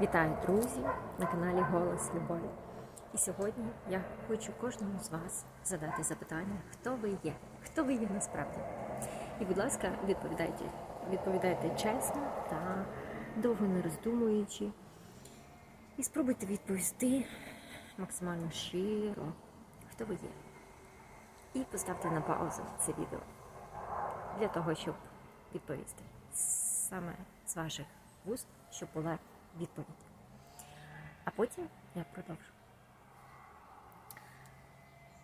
Вітаю, друзі, на каналі Голос Любові. І сьогодні я хочу кожному з вас задати запитання, хто ви є, хто ви є насправді. І, будь ласка, відповідайте, відповідайте чесно та довго не роздумуючи. І спробуйте відповісти максимально щиро, хто ви є. І поставте на паузу це відео для того, щоб відповісти саме з ваших вуст, щоб була відповідь. А потім я продовжу.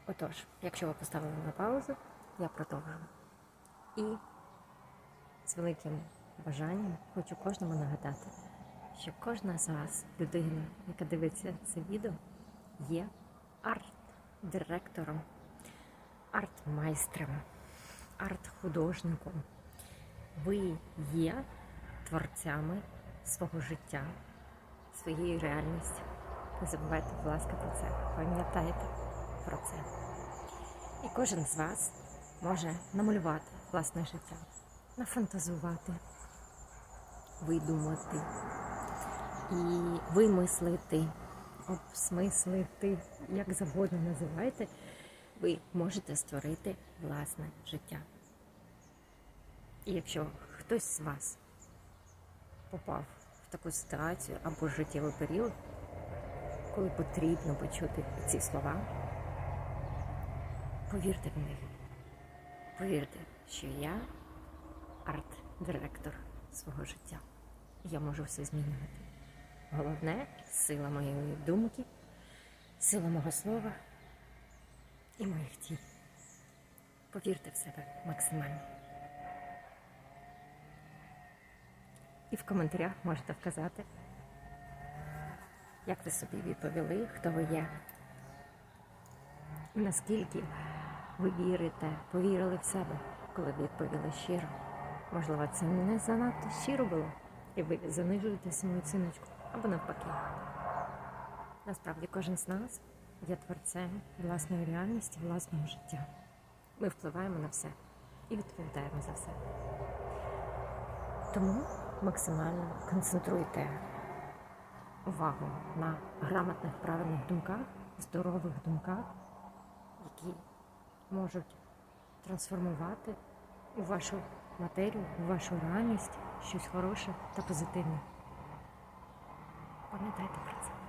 Отож, якщо ви поставили на паузу, я продовжу. І з великим бажанням хочу кожному нагадати, що кожна з вас, людина, яка дивиться це відео, є арт-директором, арт-майстром, арт-художником. Ви є творцями свого життя, своєї реальності. Не забувайте, будь ласка, про це. Пам'ятайте про це. І кожен з вас може намалювати власне життя, нафантазувати, видумати і вимислити, обсмислити, як завгодно називайте, ви можете створити власне життя. І якщо хтось з вас попав таку ситуацію або життєвий період, коли потрібно почути ці слова, повірте в них. Повірте, що я арт-директор свого життя. Я можу все змінювати. Головне сила моєї думки, сила мого слова і моїх дій. Повірте в себе максимально. І в коментарях можете вказати, як ви собі відповіли, хто ви є. Наскільки ви вірите, повірили в себе, коли відповіли щиро. Можливо, це не занадто щиро було, і ви занижуєте свою оціночку або навпаки. Насправді кожен з нас є творцем власної реальності, власного життя. Ми впливаємо на все і відповідаємо за все. Тому максимально концентруйте увагу на грамотних правильних думках, здорових думках, які можуть трансформувати у вашу матерію, у вашу реальність щось хороше та позитивне. Пам'ятайте про це.